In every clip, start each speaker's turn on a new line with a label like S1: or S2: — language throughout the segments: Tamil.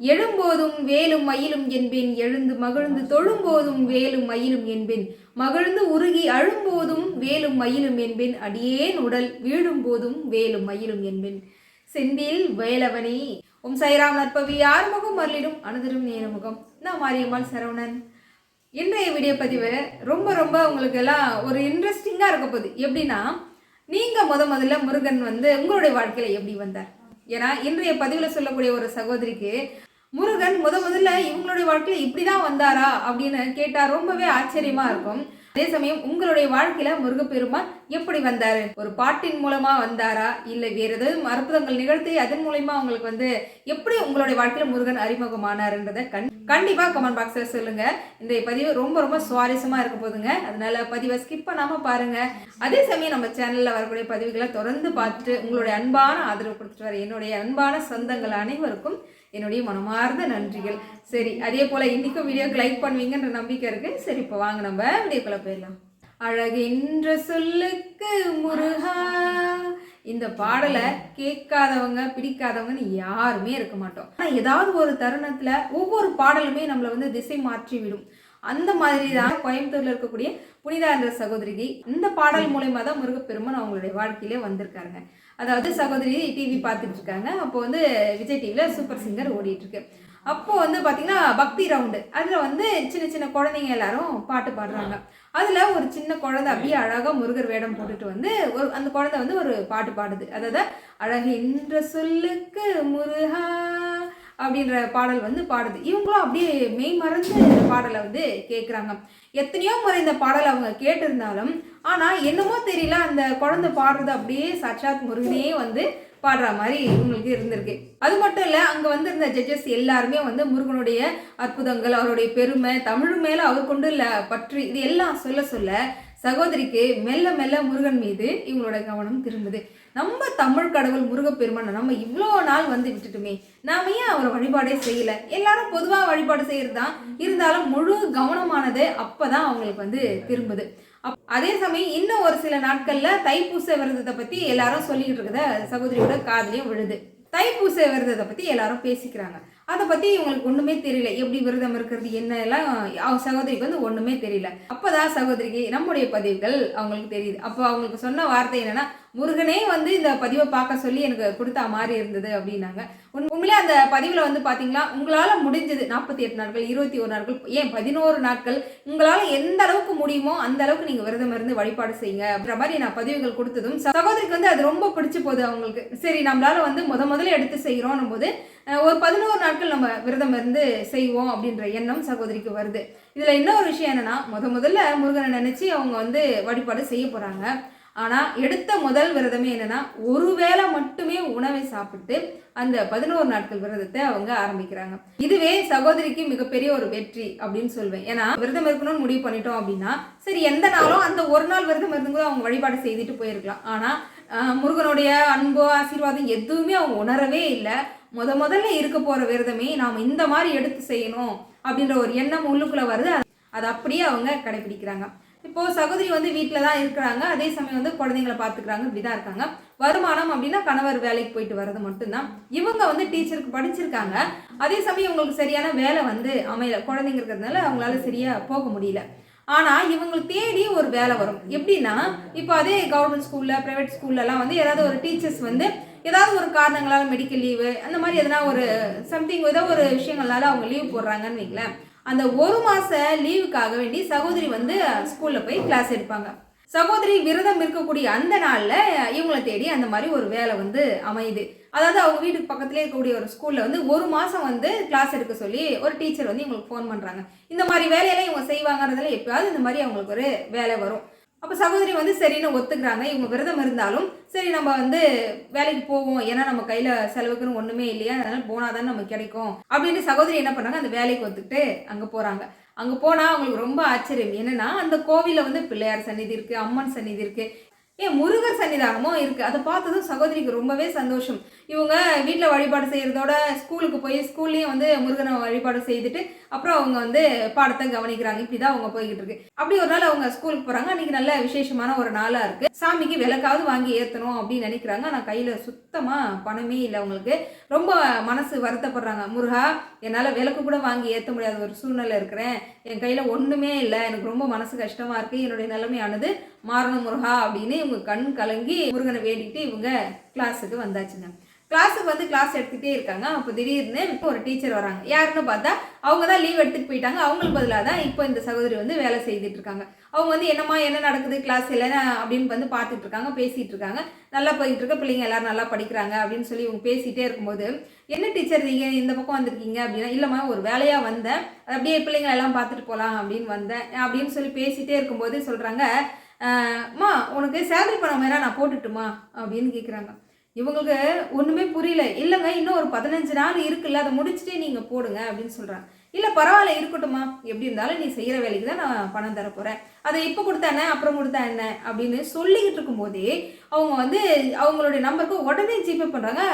S1: எழும்போதும் வேலும் மயிலும் என்பேன். எழுந்து மகிழ்ந்து தொழும்போதும் வேலும் மயிலும் என்பேன். மகிழ்ந்து உருகி அழும்போதும் வேலும் மயிலும் என்பேன். அடியேன் உடல் வீழும் போதும் வேலும் மயிலும் என்பேன். செந்தில் வேலவனே உம் சைராம் நற்பவி. யார் முகம் அருளிடும் அனுதிரும் நேரமுகம். நான் மாரியம்மாள் சரவணன். இன்றைய வீடியோ பதிவு ரொம்ப ரொம்ப உங்களுக்கு எல்லாம் ஒரு இன்ட்ரெஸ்டிங்காக இருக்க போகுது. எப்படின்னா நீங்கள் முத முதல்ல முருகன் வந்து உங்களுடைய வாழ்க்கையில் எப்படி வந்தார்? ஏன்னா இன்றைய பதிவில் சொல்லக்கூடிய ஒரு சகோதரிக்கு முருகன் முத முதல்ல இவங்களுடைய வாழ்க்கையில் இப்படி தான் வந்தாரா அப்படின்னு கேட்டால் ரொம்பவே ஆச்சரியமாக இருக்கும். அதே சமயம் உங்களுடைய வாழ்க்கையில முருகப்பெருமான் எப்படி வந்தாரு? ஒரு பாட்டின் மூலமா வந்தாரா? இல்லை வேற ஏதாவது அற்புதங்கள் நிகழ்த்தி அதன் மூலயமா உங்களுக்கு வந்து எப்படி உங்களுடைய வாழ்க்கையில முருகன் அறிமுகமானாருன்றதை கண் கண்டிப்பா கமெண்ட் பாக்ஸ்ல சொல்லுங்க. இந்த பதிவு ரொம்ப ரொம்ப சுவாரஸ்யமா இருக்க போதுங்க. அதனால பதிவை ஸ்கிப் பண்ணாம பாருங்க. அதே சமயம் நம்ம சேனல்ல வரக்கூடிய பதிவுகளை தொடர்ந்து பார்த்துட்டு உங்களுடைய அன்பான ஆதரவு கொடுத்துட்டு வர என்னுடைய அன்பான சொந்தங்கள் அனைவருக்கும் என்னுடைய மனமார்ந்த நன்றிகள். சரி அதே போல் இன்றைக்கும் வீடியோக்கு லைக் பண்ணுவீங்கன்ற நம்பிக்கை இருக்குது சரி இப்போ வாங்க நம்ம வீடியோக்குள்ளே போயிடலாம். அழகென்ற சொல்லுக்கு முருகா. இந்த பாடலை கேட்காதவங்க பிடிக்காதவங்கன்னு யாருமே இருக்க மாட்டோம். ஆனால் ஏதாவது ஒரு தருணத்தில் ஒவ்வொரு பாடலுமே நம்மளை வந்து திசை மாற்றி விடும் அந்த மாதிரி தான் கோயம்புத்தூர்ல இருக்கக்கூடிய புனிதா என்ற சகோதரிக்கு இந்த பாடல் மூலயமா தான் முருகப்பெருமான் அவங்களுடைய வாழ்க்கையிலே வந்திருக்காருங்க. அதாவது சகோதரி டிவி பார்த்துட்டு இருக்காங்க அப்போ வந்து விஜய் டிவியில் சூப்பர் சிங்கர் ஓடிட்டு இருக்கு அப்போ வந்து பார்த்தீங்கன்னா பக்தி ரவுண்டு. அதில் வந்து சின்ன சின்ன குழந்தைங்க எல்லாரும் பாட்டு பாடுறாங்க. அதில் ஒரு சின்ன குழந்தை அப்படியே அழகாக முருகர் வேடம் போட்டுட்டு வந்து ஒரு அந்த குழந்தை வந்து ஒரு பாட்டு பாடுது. அதாவது அழகின்ற சொல்லுக்கு முருகா அப்படின்ற பாடல் வந்து பாடுது. இவங்களும் அப்படியே மெய் மறந்து பாடலை வந்து கேட்குறாங்க எத்தனையோ முறை இந்த பாடல் அவங்க கேட்டிருந்தாலும் ஆனால் என்னமோ தெரியல அந்த குழந்தை பாடுறது அப்படியே சாட்சாத் முருகனே வந்து பாடுற மாதிரி இவங்களுக்கு இருந்திருக்கு. அது மட்டும் இல்லை அங்கே வந்து இருந்த ஜட்ஜஸ் எல்லாருமே வந்து முருகனுடைய அற்புதங்கள் அவருடைய பெருமை தமிழ் மேலே அவர் கொண்டு இல்லை பற்று இது எல்லாம் சொல்ல சொல்ல சகோதரிக்கு மெல்ல மெல்ல முருகன் மீது இவங்களோட கவனம் திரும்புது. நம்ம தமிழ் கடவுள் முருகப்பெருமானை நம்ம இவ்வளோ நாள் வந்து விட்டுட்டுமே நாம ஏன் அவரை வழிபாடே செய்யல? எல்லாரும் பொதுவாக வழிபாடு செய்கிறது தான் இருந்தாலும் முழு கவனமானது அப்போ தான் அவங்களுக்கு வந்து திரும்புது. அப் அதே சமயம் இன்னும் ஒரு சில நாட்களில் தைப்பூச விரதத்தை பற்றி எல்லாரும் சொல்லிக்கிட்டு இருக்கிறத சகோதரியோட காதலையும் விழுது. தைப்பூச விரதத்தை பற்றி எல்லாரும் பேசிக்கிறாங்க. அதை பற்றி இவங்களுக்கு ஒன்றுமே தெரியல. எப்படி விரதம் இருக்கிறது என்ன எல்லாம் அவங்க சகோதரிக்கு வந்து ஒன்றுமே தெரியல. அப்போதான் சகோதரிக்கு நம்முடைய பதிவுகள் அவங்களுக்கு தெரியுது. அப்போ அவங்களுக்கு சொன்ன வார்த்தை என்னென்னா முருகனே வந்து இந்த பதிவை பார்க்க சொல்லி எனக்கு கொடுத்தா மாதிரி இருந்தது அப்படின்னாங்க. உண்மையிலே அந்த பதிவில் வந்து பார்த்தீங்களா உங்களால் முடிஞ்சது நாற்பத்தி எட்டு நாட்கள் இருபத்தி ஒரு நாட்கள் ஏன் பதினோரு நாட்கள் உங்களால் எந்த அளவுக்கு முடியுமோ அந்த அளவுக்கு நீங்கள் விரதம் இருந்து வழிபாடு செய்யுங்க அப்படின்ற மாதிரி நான் பதிவுகள் கொடுத்ததும் சகோதரிக்கு வந்து அது ரொம்ப பிடிச்சி போகுது அவங்களுக்கு. சரி நம்மளால் வந்து முத முதல்ல எடுத்து செய்கிறோம் போது ஒரு பதினோரு நாட்கள் நம்ம விரதம் இருந்து செய்வோம் அப்படின்ற எண்ணம் சகோதரிக்கு வருது. இதில் இன்னொரு விஷயம் என்னென்னா முத முதல்ல முருகனை நினச்சி அவங்க வந்து வழிபாடு செய்ய போகிறாங்க ஆனால் எடுத்த முதல் விரதமே என்னன்னா ஒரு வேளை மட்டுமே உணவை சாப்பிட்டு அந்த பதினோரு நாட்கள் விரதத்தை அவங்க ஆரம்பிக்கிறாங்க. இதுவே சகோதரிக்கு மிகப்பெரிய ஒரு வெற்றி அப்படின்னு சொல்வேன். ஏன்னா விரதம் இருக்கணும்னு முடிவு பண்ணிட்டோம் அப்படின்னா சரி எந்த நாளும் அந்த ஒரு நாள் விரதம் இருந்தும் அவங்க வழிபாடு செய்துட்டு போயிருக்கலாம். ஆனால் முருகனுடைய அன்போ ஆசீர்வாதம் எதுவுமே அவங்க உணரவே இல்லை. முத முதல்ல இருக்க போகிற விரதமே நாம் இந்த மாதிரி எடுத்து செய்யணும் அப்படின்ற ஒரு எண்ணம் உள்ளுக்குள்ளே வருது. அதை அப்படியே அவங்க கடைபிடிக்கிறாங்க. இப்போ சகோதரி வந்து வீட்டில் தான் இருக்கிறாங்க. அதே சமயம் வந்து குழந்தைங்களை பார்த்துக்கிறாங்க. இப்படி தான் இருக்காங்க. வருமானம் அப்படின்னா கணவர் வேலைக்கு போயிட்டு வர்றது மட்டும்தான். இவங்க வந்து டீச்சருக்கு படிச்சிருக்காங்க. அதே சமயம் இவங்களுக்கு சரியான வேலை வந்து அமையல. குழந்தைங்க இருக்கிறதுனால அவங்களால சரியா போக முடியல. ஆனால் இவங்களுக்கு தேடி ஒரு வேலை வரும். எப்படின்னா இப்போ அதே கவர்மெண்ட் ஸ்கூலில் ப்ரைவேட் ஸ்கூல்லலாம் வந்து ஏதாவது ஒரு டீச்சர்ஸ் வந்து ஏதாவது ஒரு காரணங்களால் மெடிக்கல் லீவு அந்த மாதிரி எதனா ஒரு சம்திங் ஏதோ ஒரு விஷயங்களால அவங்க லீவ் போடுறாங்கன்னு வைங்களேன். அந்த ஒரு மாத லீவுக்காக வேண்டி சகோதரி வந்து ஸ்கூலில் போய் கிளாஸ் எடுப்பாங்க. சகோதரி விரதம் இருக்கக்கூடிய அந்த நாளில் இவங்களை தேடி அந்த மாதிரி ஒரு வேலை வந்து அமையுது. அதாவது அவங்க வீட்டுக்கு பக்கத்துலேயே இருக்கக்கூடிய ஒரு ஸ்கூலில் வந்து ஒரு மாதம் வந்து கிளாஸ் எடுக்க சொல்லி ஒரு டீச்சர் வந்து இவங்களுக்கு ஃபோன் பண்ணுறாங்க இந்த மாதிரி வேலையெல்லாம் இவங்க செய்வாங்கிறதுல எப்பயாவது இந்த மாதிரி அவங்களுக்கு ஒரு வேலை வரும். அப்போ சகோதரி வந்து சரின்னு ஒத்துக்கிறாங்க. இவங்க விரதம் இருந்தாலும் சரி நம்ம வந்து வேலைக்கு போவோம். ஏன்னா நம்ம கையில் செலவுக்குன்னு ஒன்றுமே இல்லையா? அதனால போனால் தானே நமக்கு கிடைக்கும். அப்படின்னு சகோதரி என்ன பண்ணாங்க? அந்த வேலைக்கு ஒத்துக்கிட்டு அங்கே போகிறாங்க அங்கே போனால் அவங்களுக்கு ரொம்ப ஆச்சரியம். என்னென்னா அந்த கோவிலில் வந்து பிள்ளையார் சந்நிதி இருக்குது அம்மன் சந்நிதி இருக்குது ஏன் முருகர் சன்னிதானமும் இருக்குது அதை பார்த்ததும் சகோதரிக்கு ரொம்பவே சந்தோஷம். இவங்க வீட்டில் வழிபாடு செய்கிறதோட ஸ்கூலுக்கு போய் ஸ்கூல்லேயும் வந்து முருகனை வழிபாடு செய்துட்டு அப்புறம் அவங்க வந்து பாடத்தை கவனிக்கிறாங்க. இப்படி தான் அவங்க போய்கிட்டு இருக்கு. அப்படி ஒரு நாள் அவங்க ஸ்கூலுக்கு போகிறாங்க அன்றைக்கி நல்ல விசேஷமான ஒரு நாளாக இருக்குது சாமிக்கு விளக்காவது வாங்கி ஏற்றணும் அப்படின்னு நினைக்கிறாங்க. ஆனால் கையில் சுத்தமாக பணமே இல்லை அவங்களுக்கு. ரொம்ப மனசு வருத்தப்படுறாங்க. முருகா என்னால் விளக்கு கூட வாங்கி ஏற்ற முடியாத ஒரு சூழ்நிலை இருக்கிறேன். என் கையில் ஒன்றுமே இல்லை. எனக்கு ரொம்ப மனசு கஷ்டமாக இருக்குது என்னுடைய நிலைமையானது மாறணும் முருகா அப்படின்னு இவங்க கண் கலங்கி முருகனை வேண்டிட்டு இவங்க கிளாஸுக்கு வந்தாச்சுங்க. கிளாஸுக்கு வந்து கிளாஸ் எடுத்துகிட்டே இருக்காங்க. அப்போ திடீர்னு ஒரு டீச்சர் வராங்க. யாருன்னு பார்த்தா அவங்க தான் லீவ் எடுத்துகிட்டு போயிட்டாங்க. அவங்களுக்கு பதிலாக தான் இப்போ இந்த சகோதரி வந்து வேலை செய்துட்டு இருக்காங்க. அவங்க வந்து என்னம்மா என்ன நடக்குது? கிளாஸ் இல்லைன்னா அப்படின்னு வந்து பார்த்துட்டு இருக்காங்க பேசிகிட்டு இருக்காங்க. நல்லா போயிட்டு இருக்க பிள்ளைங்க எல்லாரும் நல்லா படிக்கிறாங்க அப்படின்னு சொல்லி இவங்க பேசிகிட்டே இருக்கும்போது என்ன டீச்சர் நீங்கள் இந்த பக்கம் வந்திருக்கீங்க? அப்படின்னா இல்லைம்மா ஒரு வேலையாக வந்தேன். அது அப்படியே பிள்ளைங்களை எல்லாம் பார்த்துட்டு போகலாம் அப்படின்னு வந்தேன். அப்படின்னு சொல்லி பேசிகிட்டே இருக்கும்போது சொல்கிறாங்க அம்மா உனக்கு சேலரி பணம் வேணா நான் போட்டுட்டுமா? அப்படின்னு கேட்குறாங்க இவங்களுக்கு ஒன்றுமே புரியல. இல்லைங்க இன்னும் ஒரு பதினஞ்சு நாள் இருக்குல்ல அதை முடிச்சுட்டே நீங்கள் போடுங்க அப்படின்னு சொல்கிறாங்க இல்லை பரவாயில்ல இருக்கட்டும்மா. எப்படி இருந்தாலும் நீ செய்கிற வேலைக்கு தான் நான் பணம் தர போகிறேன் அதை இப்போ கொடுத்தா என்ன அப்புறம் கொடுத்தா என்ன அப்படின்னு சொல்லிக்கிட்டு இருக்கும்போதே அவங்க வந்து அவங்களுடைய நம்பருக்கு உடனே ஜிபே பண்ணுறாங்க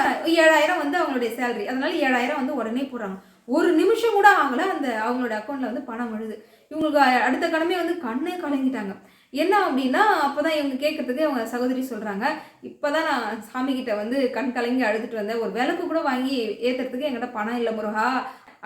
S1: ஏழாயிரம் வந்து அவங்களுடைய சேலரி அதனால ஏழாயிரம் வந்து உடனே போடுறாங்க. ஒரு நிமிஷம் கூட ஆகலை அந்த அவங்களோட அக்கௌண்ட்டில் வந்து பணம் விழுது. இவங்களுக்கு அடுத்த கடமை வந்து கண்ணே கலங்கிட்டாங்க. என்ன அப்படின்னா அப்போ தான் இவங்க கேட்கறதுக்கு அவங்க சகோதரி சொல்கிறாங்க இப்போ தான் நான் சாமிக்கிட்ட வந்து கண் கலங்கி அழுதுட்டு வந்தேன். ஒரு விளக்கு கூட வாங்கி ஏற்றுறதுக்கு என்கிட்ட பணம் இல்லை முருகா.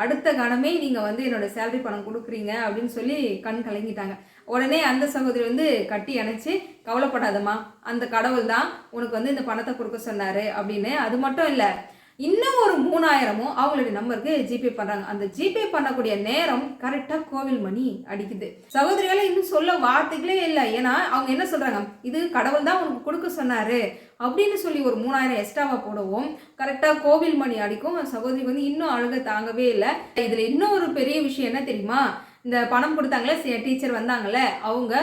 S1: அடுத்த கணமே நீங்கள் வந்து என்னோட சேலரி பணம் கொடுக்குறீங்க அப்படின்னு சொல்லி கண் கலங்கிட்டாங்க. உடனே அந்த சகோதரி வந்து கட்டி அணைச்சி கவலைப்படாதம்மா. அந்த கடவுள் தான் உனக்கு வந்து இந்த பணத்தை கொடுக்க சொன்னார் அப்படின்னு. அது மட்டும் இல்லை இன்னும் ஒரு மூணாயிரமும் அவங்களுடைய நம்பருக்கு ஜிபே பண்ணுறாங்க அந்த ஜிபே பண்ணக்கூடிய நேரம் கரெக்டாக கோவில் மணி அடிக்குது. சகோதரிகளை இன்னும் சொல்ல வார்த்தைகளே இல்லை. ஏன்னா அவங்க என்ன சொல்கிறாங்க இது கடவுள் தான் உனக்கு கொடுக்க சொன்னாரு. அப்படின்னு சொல்லி ஒரு மூணாயிரம் எக்ஸ்ட்ராவாக போடவும் கரெக்டாக கோவில் மணி அடிக்கும். சகோதரி வந்து இன்னும் அழுக தாங்கவே இல்லை. இதில் இன்னும் ஒரு பெரிய விஷயம் என்ன தெரியுமா? இந்த பணம் கொடுத்தாங்களே டீச்சர் வந்தாங்கல்ல அவங்க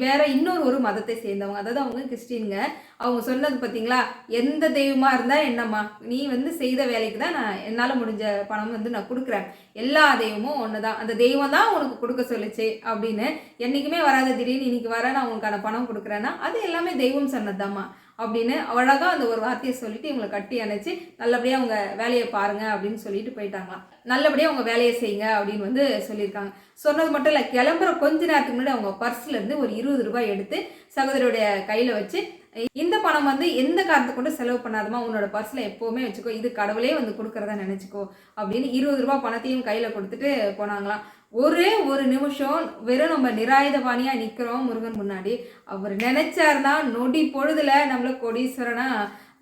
S1: வேற இன்னொரு ஒரு மதத்தை சேர்ந்தவங்க அதாவது அவங்க கிறிஸ்டின்ங்க அவங்க சொன்னது பார்த்தீங்களா எந்த தெய்வமாக இருந்தால் என்னம்மா நீ வந்து செய்த வேலைக்கு தான் நான் என்னால் முடிஞ்ச பணம் வந்து நான் கொடுக்குறேன். எல்லா தெய்வமும் ஒன்று தான் அந்த தெய்வம் தான் உனக்கு கொடுக்க சொல்லிச்சு அப்படின்னு என்றைக்குமே வராத திடீர்னு இன்னைக்கு வர நான் உனக்கான பணம் கொடுக்குறேன்னா அது எல்லாமே தெய்வம் சொன்னதாம்மா அப்படின்னு அழகாக அந்த ஒரு வார்த்தையை சொல்லிட்டு இவங்களை கட்டி அணைச்சி நல்லபடியாக அவங்க வேலையை பாருங்க அப்படின்னு சொல்லிட்டு போயிட்டாங்களாம். நல்லபடியாக அவங்க வேலையை செய்யுங்க அப்படின்னு வந்து சொல்லியிருக்காங்க. சொன்னது மட்டும் இல்லை கிளம்புற கொஞ்ச நேரத்துக்கு முன்னாடி அவங்க பர்ஸ்லேருந்து ஒரு இருபது ரூபாய் எடுத்து சகோதரியுடைய கையில் வச்சு இந்த பணம் வந்து எந்த காரணத்தை கொண்டு செலவு பண்ணாதமா உன்னோட பர்ஸில் எப்போவுமே வச்சுக்கோ இது கடவுளே வந்து கொடுக்குறதா நினச்சிக்கோ அப்படின்னு இருபது ரூபா பணத்தையும் கையில் கொடுத்துட்டு போனாங்களாம். ஒரே ஒரு நிமிஷம் வெறும் நம்ம நிராயுதபாணியாக நிற்கிறோம் முருகன் முன்னாடி. அவர் நினைச்சார்னா நொடி பொழுதுல நம்மள கொடீஸ்வரனா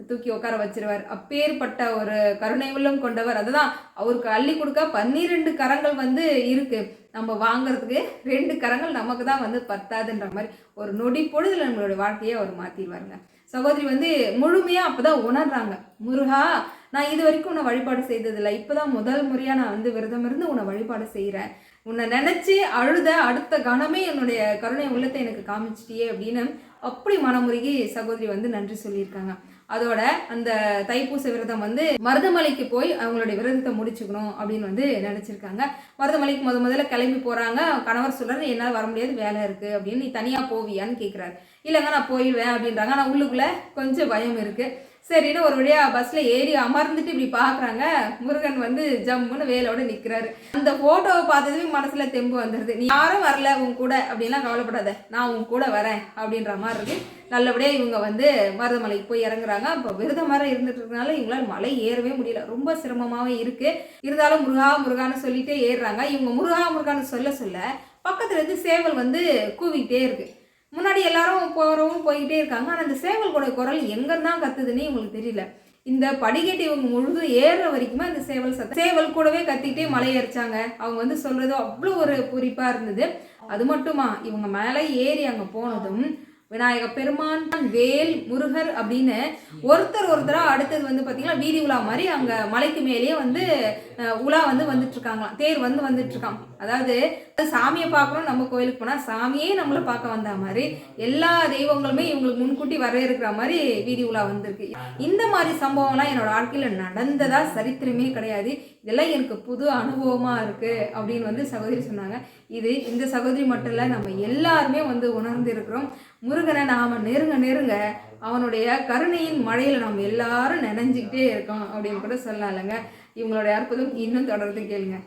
S1: தூக்கி உட்கார வச்சிருவார். அப்பேற்பட்ட ஒரு கருணை உள்ளம் கொண்டவர் அதுதான். அவருக்கு அள்ளி கொடுக்க பன்னிரெண்டு கரங்கள் வந்து இருக்கு. நம்ம வாங்குறதுக்கு ரெண்டு கரங்கள் நமக்கு தான் வந்து பத்தாதுன்ற மாதிரி ஒரு நொடி பொழுதுல நம்மளுடைய வாழ்க்கையை அவர் மாற்றிடுவாருங்க சகோதரி வந்து முழுமையாக அப்போ தான் உணர்றாங்க. முருகா நான் இது வரைக்கும் உன்னை வழிபாடு செய்ததில்லை. இப்போ தான் முதல் முறையாக நான் வந்து விரதம் இருந்து உன்னை வழிபாடு செய்கிறேன் உன்னை நினச்சி அழுத அடுத்த கணமே என்னுடைய கருணை உள்ளத்தை எனக்கு காமிச்சிட்டியே அப்படின்னு அப்படி மனமுருகி சகோதரி வந்து நன்றி சொல்லியிருக்காங்க. அதோட அந்த தைப்பூச விரதம் வந்து மருதமலைக்கு போய் அவங்களுடைய விரதத்தை முடிச்சுக்கணும் அப்படின்னு வந்து நினச்சிருக்காங்க. மருதமலைக்கு முத முதல்ல கிளம்பி போகிறாங்க கணவர் சொல்கிறாரு என்னால் வர முடியாது வேலை இருக்குது அப்படின்னு நீ தனியாக போவியான்னு கேட்குறாரு இல்லைங்க நான் போயிடுவேன் அப்படின்றாங்க. ஆனால் உள்ளுக்குள்ளே கொஞ்சம் பயம் இருக்குது சரின்னு ஒரு வழியா பஸ்ல ஏறி அமர்ந்துட்டு இப்படி பாக்குறாங்க. முருகன் வந்து ஜம்முன்னு வேலோட நிக்கிறாரு. அந்த போட்டோவை பார்த்ததுமே மனசுல தெம்பு வந்துடுது நீ யாரும் வரல உன் கூட அப்படின்லாம் கவலைப்படாத. நான் உன் கூட வரேன் அப்படின்ற மாதிரி இருக்கு. நல்லபடியா இவங்க வந்து மருதமலைக்கு போய் இறங்குறாங்க. இப்போ விருத மரம் இருந்துட்டு இருக்கனால இவங்களால மலை ஏறவே முடியல. ரொம்ப சிரமமாவே இருக்கு. இருந்தாலும் முருகா முருகான்னு சொல்லிட்டே ஏறுறாங்க. இவங்க முருகா முருகான்னு சொல்ல சொல்ல பக்கத்துல இருந்து சேவல் வந்து கூவிக்கிட்டே இருக்கு. முன்னாடி எல்லாரும் போகிறவங்க போய்கிட்டே இருக்காங்க. ஆனால் அந்த சேவல் கூட குரல் எங்கேருந்தான் கத்துதுன்னே உங்களுக்கு தெரியல. இந்த படிக்கட்டு இவங்க முழுதும் ஏறுற வரைக்குமே அந்த சேவல் சத்தம். சேவல் கூடவே கத்திக்கிட்டே மலை ஏறிச்சாங்க. அவங்க வந்து சொல்றது அவ்வளோ ஒரு குறிப்பாக இருந்தது. அது மட்டுமா இவங்க மேலே ஏறி அங்கே போனதும் விநாயக பெருமான் வேல் முருகர் அப்படின்னு ஒருத்தர் ஒருத்தரா அடுத்தது வந்து பார்த்தீங்கன்னா வீதி உலா மாதிரி அங்கே மலைக்கு மேலேயே வந்து உலா வந்து வந்துட்டு இருக்காங்களாம் தேர் வந்து வந்துட்டு இருக்கான் அதாவது சாமியை பார்க்குறோம் நம்ம கோயிலுக்கு போனால் சாமியே நம்மளை பார்க்க வந்த மாதிரி எல்லா தெய்வங்களுமே இவங்களுக்கு முன்கூட்டி வர இருக்கிற மாதிரி வீதி உலா வந்திருக்கு. இந்த மாதிரி சம்பவம்லாம் என்னோட வாழ்க்கையில் நடந்ததா சரித்திரமே கிடையாது. இதெல்லாம் எனக்கு புது அனுபவமாக இருக்குது அப்படின்னு வந்து சகோதரி சொன்னாங்க. இது இந்த சகோதரி மட்டும் இல்லை நம்ம எல்லாருமே வந்து உணர்ந்து இருக்கிறோம் முருகனை நாம் நெருங்க நெருங்க அவனுடைய கருணையின் மழையில் நம்ம எல்லாரும் நினைஞ்சிக்கிட்டே இருக்கோம் அப்படின்னு கூட சொல்லலாம் இல்லைங்க இவங்களுடைய அற்புதம் இன்னும் தொடர்ந்து கேளுங்க.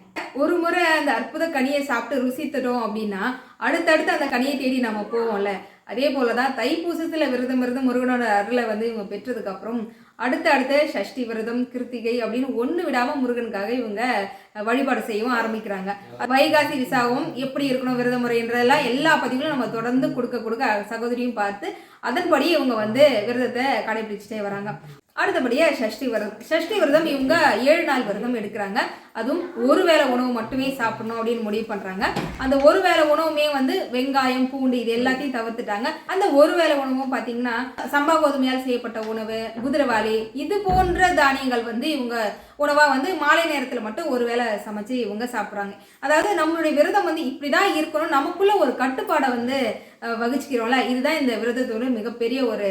S1: ஒரு முறை அந்த அற்புத கனியை சாப்பிட்டு ருசித்துட்டோம் அப்படின்னா அடுத்தடுத்து அந்த கனியை தேடி நம்ம போவோம்ல. அதே போல தான் தைப்பூசத்தில் விரதம் இருந்து முருகனோட அருளை வந்து இவங்க பெற்றதுக்கப்புறம் அடுத்த அடுத்த சஷ்டி விரதம் கிருத்திகை அப்படின்னு ஒன்று விடாமல் முருகனுக்காக இவங்க வழிபாடு செய்யவும் ஆரம்பிக்கிறாங்க. வைகாசி விசாகம் எப்படி இருக்கணும் விரத முறைன்றதெல்லாம் எல்லா பதிவுகளும் நம்ம தொடர்ந்து கொடுக்க கொடுக்க சகோதரியும் பார்த்து அதன்படி இவங்க வந்து விரதத்தை கடைபிடிச்சிட்டே வராங்க. அடுத்தபடியாக சஷ்டி விரதம். சஷ்டி விரதம் இவங்க ஏழு நாள் விரதம் எடுக்கிறாங்க. அதுவும் ஒரு வேளை உணவு மட்டுமே சாப்பிடணும் அப்படின்னு முடிவு பண்ணுறாங்க அந்த ஒரு வேளை உணவுமே வந்து வெங்காயம் பூண்டு இது எல்லாத்தையும் தவிர்த்துட்டாங்க. அந்த ஒரு வேளை உணவும் பார்த்தீங்கன்னா சம்பா கோதுமையால் செய்யப்பட்ட உணவு குதிரைவாளி இது போன்ற தானியங்கள் வந்து இவங்க உணவாக வந்து மாலை நேரத்தில் மட்டும் ஒரு வேளை சமைச்சு இவங்க சாப்பிட்றாங்க. அதாவது நம்மளுடைய விரதம் வந்து இப்படி தான் இருக்கணும் நமக்குள்ள ஒரு கட்டுப்பாடை வந்து வகிச்சிக்கிறோம்ல வகிச்சுக்கிறோம்ல. இதுதான் இந்த விரதத்தோட மிகப்பெரிய ஒரு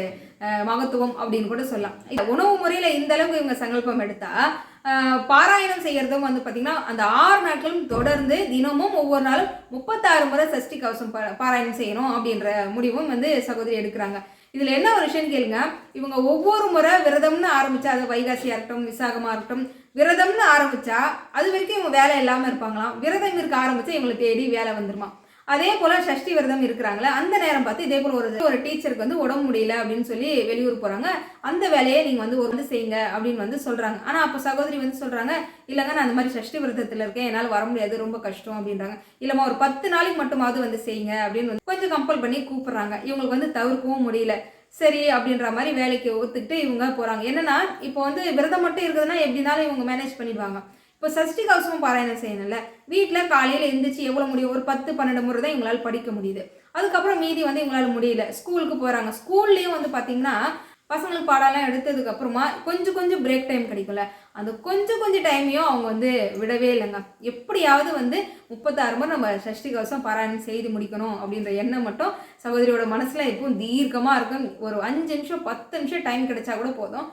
S1: மகத்துவம் அப்படின்னு கூட சொல்லலாம். உணவு முறையில் இந்த அளவுக்கு இவங்க சங்கல்பம் எடுத்தா பாராயணம் செய்யறதும் வந்து பார்த்தீங்கன்னா அந்த ஆறு நாட்களும் தொடர்ந்து தினமும் ஒவ்வொரு நாளும் முப்பத்தாறு முறை சஷ்டி கவசம் பாராயணம் செய்யணும் அப்படின்ற முடிவும் வந்து சகோதரி எடுக்கிறாங்க. இதில் என்ன ஒரு விஷயம் கேளுங்க. இவங்க ஒவ்வொரு முறை விரதம்னு ஆரம்பித்தா அது வைகாசியாக இருக்கட்டும் விசாகமாக இருக்கட்டும் விரதம்னு ஆரம்பித்தா அது வரைக்கும் இவங்க வேலை இல்லாமல் இருப்பாங்களாம். விரதம் இருக்க ஆரம்பித்தா இவங்களை தேடி வேலை வந்துருமா அதே போல சஷ்டி விரதம் இருக்கிறாங்களே அந்த நேரம் பார்த்து இதே போல ஒரு ஒரு டீச்சருக்கு வந்து உடம்பு முடியல அப்படின்னு சொல்லி வெளியூர் போறாங்க. அந்த வேலையை நீங்க வந்து ஒரு வந்து செய்யுங்க அப்படின்னு வந்து சொல்றாங்க. ஆனா அப்ப சகோதரி வந்து சொல்றாங்க இல்லைங்க நான் அந்த மாதிரி சஷ்டி விரதத்துல இருக்கேன் என்னால் வர முடியாது ரொம்ப கஷ்டம் அப்படின்றாங்க. இல்லம்மா ஒரு பத்து நாளைக்கு மட்டுமாவது வந்து செய்யுங்க அப்படின்னு வந்து கொஞ்சம் கம்பல் பண்ணி கூப்பிடுறாங்க. இவங்களுக்கு வந்து தவிர்க்கவும் முடியல. சரி அப்படின்ற மாதிரி வேலைக்கு ஒத்துக்கிட்டு இவங்க போறாங்க. என்னன்னா இப்போ வந்து விரதம் மட்டும் இருக்குதுன்னா எப்படினாலும் இவங்க மேனேஜ் பண்ணிடுவாங்க. இப்போ சஷ்டி கவசமும் பாராயணம் செய்யணும்ல. வீட்டில் காலையில் எழுந்திரிச்சு எவ்வளோ முடியும்? ஒரு பத்து பன்னெண்டு முறை தான் எங்களால் படிக்க முடியுது. அதுக்கப்புறம் மீதி வந்து எங்களால் முடியல. ஸ்கூலுக்கு போகிறாங்க ஸ்கூல்லேயும் வந்து பார்த்தீங்கன்னா பசங்களுக்கு பாடம்லாம் எடுத்ததுக்கு அப்புறமா கொஞ்சம் கொஞ்சம் பிரேக் டைம் கிடைக்கும்ல. அந்த கொஞ்சம் கொஞ்சம் டைமையும் அவங்க வந்து விடவே இல்லைங்க. எப்படியாவது வந்து முப்பத்தாறு முறை நம்ம சஷ்டி கவசம் பாராயணம் செய்து முடிக்கணும் அப்படின்ற எண்ணம் மட்டும் சகோதரியோட மனசில் எப்பவும் தீர்க்கமாக இருக்கும். ஒரு அஞ்சு நிமிஷம் பத்து நிமிஷம் டைம் கிடைச்சா கூட போதும்.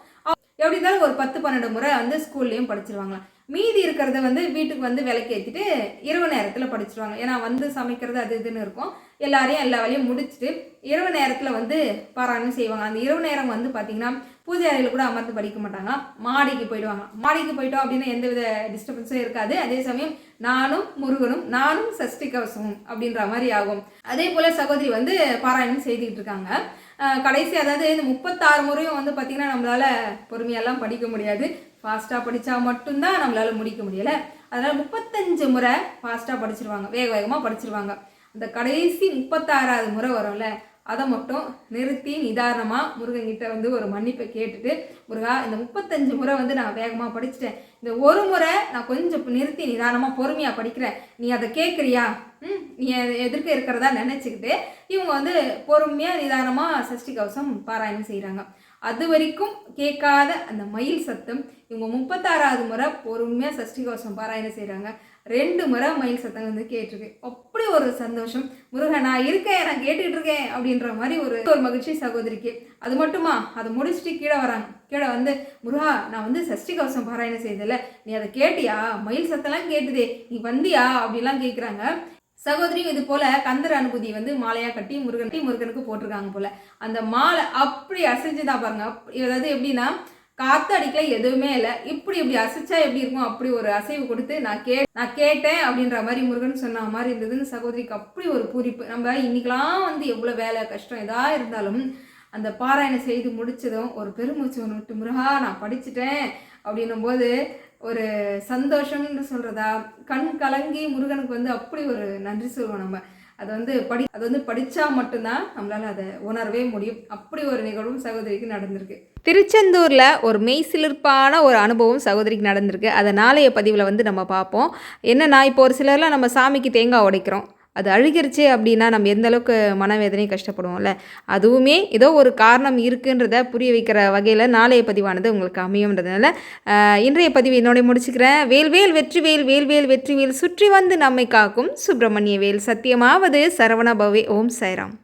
S1: எப்படி இருந்தாலும் ஒரு பத்து பன்னெண்டு முறை வந்து ஸ்கூல்லையும் படிச்சிருவாங்களாம். மீதி இருக்கிறத வந்து வீட்டுக்கு வந்து விளக்கு ஏற்றிட்டு இரவு நேரத்தில் படிச்சிருவாங்க. ஏன்னா வந்து சமைக்கிறது அது இதுன்னு இருக்கும். எல்லாரையும் எல்லா வேலையும் முடிச்சுட்டு இரவு நேரத்தில் வந்து பாராயணம் செய்வாங்க. அந்த இரவு நேரம் வந்து பார்த்திங்கன்னா பூஜை அறையில் கூட அமர்ந்து படிக்க மாட்டாங்க. மாடிக்கு போயிடுவாங்க. மாடிக்கு போயிட்டோம் அப்படின்னா எந்த வித டிஸ்டர்பன்ஸும் இருக்காது. அதே சமயம் நானும் முருகனும் நானும் சஷ்டி கவசமும் அப்படின்ற மாதிரி ஆகும். அதே போல் சகோதரி வந்து பாராயணம் செய்துக்கிட்டு இருக்காங்க. கடைசி அதாவது இந்த முப்பத்தாறு முறையும் வந்து பார்த்திங்கன்னா நம்மளால் பொறுமையெல்லாம் படிக்க முடியாது. ஃபாஸ்ட்டாக படித்தா மட்டும்தான் நம்மளால் முடிக்க முடியலை. அதனால் முப்பத்தஞ்சு முறை ஃபாஸ்ட்டாக படிச்சிருவாங்க. வேக வேகமாக படிச்சிருவாங்க. அந்த கடைசி முப்பத்தாறாவது முறை வரும்ல அதை மட்டும் நிறுத்தி நிதானமாக முருகன்கிட்ட வந்து ஒரு மன்னிப்பை கேட்டுட்டு முருகா இந்த முப்பத்தஞ்சு முறை வந்து நான் வேகமாக படிச்சிட்டேன். இந்த ஒரு முறை நான் கொஞ்சம் நிறுத்தி நிதானமாக பொறுமையாக படிக்கிறேன். நீ அதை கேட்குறியா ம் நீ எ- எதிர்க்க இருக்கிறதா நினச்சிக்கிட்டு இவங்க வந்து பொறுமையாக நிதானமாக சஷ்டி கவசம் பாராயணம் செய்கிறாங்க அது வரைக்கும் கேட்காத அந்த மயில் சத்தம் இவங்க முப்பத்தாறாவது முறை பொறுமையாக சஷ்டி கவசம் பாராயணம் செய்கிறாங்க ரெண்டு முறை மயில் சத்தம் வந்து கேட்டிருக்கு. அப்படி ஒரு சந்தோஷம். முருகன் நான் இருக்கேன் நான் கேட்டுக்கிட்டு இருக்கேன் அப்படின்ற மாதிரி ஒரு ஒரு மகிழ்ச்சி சகோதரிக்கு. அது மட்டுமா? அதை முடிச்சுட்டு கீழே வராங்க. கீழே வந்து முருகா நான் வந்து சஷ்டி கவசம் பாராயணம் செய்ததில்லை நீ அதை கேட்டியா? மயில் சத்தம்லாம் கேட்டுதே. நீ வந்தியா? அப்படிலாம் கேட்குறாங்க சகோதரியும் இது போல கந்தர் அனுபூதி வந்து மாலையா கட்டி முருகன் முருகனுக்கு போட்டிருக்காங்க போல. அந்த மாலை அப்படி அசைஞ்சுதான் பாருங்க. அதாவது எப்படின்னா காத்து அடிக்கல எதுவுமே இல்லை. இப்படி இப்படி அசைச்சா எப்படி இருக்கும்? அப்படி ஒரு அசைவு கொடுத்து நான் கே நான் கேட்டேன் அப்படின்ற மாதிரி முருகன் சொன்ன மாதிரி இருந்ததுன்னு சகோதரிக்கு அப்படி ஒரு பூரிப்பு. நம்ம இன்னைக்கெல்லாம் வந்து எவ்வளோ வேலை கஷ்டம் எதா இருந்தாலும் அந்த பாராயணம் செய்து முடிச்சதும் ஒரு பெருமூச்சு ஒன்று விட்டு முருகா நான் படிச்சுட்டேன் அப்படின்னும் போது ஒரு சந்தோஷம்னு சொல்கிறதா கண் கலங்கி முருகனுக்கு வந்து அப்படி ஒரு நன்றி சொல்லுவோம் நம்ம. அது வந்து படி அது வந்து படித்தா மட்டும்தான் நம்மளால் அதை உணரவே முடியும். அப்படி ஒரு நிகழ்வும் சகோதரிக்கு நடந்திருக்கு. திருச்செந்தூரில் ஒரு மெய்சிலிர்ப்பான ஒரு அனுபவம் சகோதரிக்கு நடந்திருக்கு. அதை நாளைய பதிவில் வந்து நம்ம பார்ப்போம். என்னென்னா இப்போ ஒரு சிலர்லாம் நம்ம சாமிக்கு தேங்காய் உடைக்கிறோம். அது அழுகிருச்சு அப்படின்னா நம்ம எந்த அளவுக்கு கஷ்டப்படுவோம்ல? அதுவுமே ஏதோ ஒரு காரணம் இருக்குன்றத புரிய வைக்கிற வகையில் நாளைய பதிவானது உங்களுக்கு அமையும்ன்றதுனால இன்றைய பதிவு என்னோட முடிச்சுக்கிறேன். வேல்வேல் வெற்றிவேல் வேல்வேல் வெற்றிவேல் சுற்றி வந்து நம்மை காக்கும் சுப்பிரமணிய வேல். சத்தியமாவது சரவண பவே. ஓம் சாய்ராம்.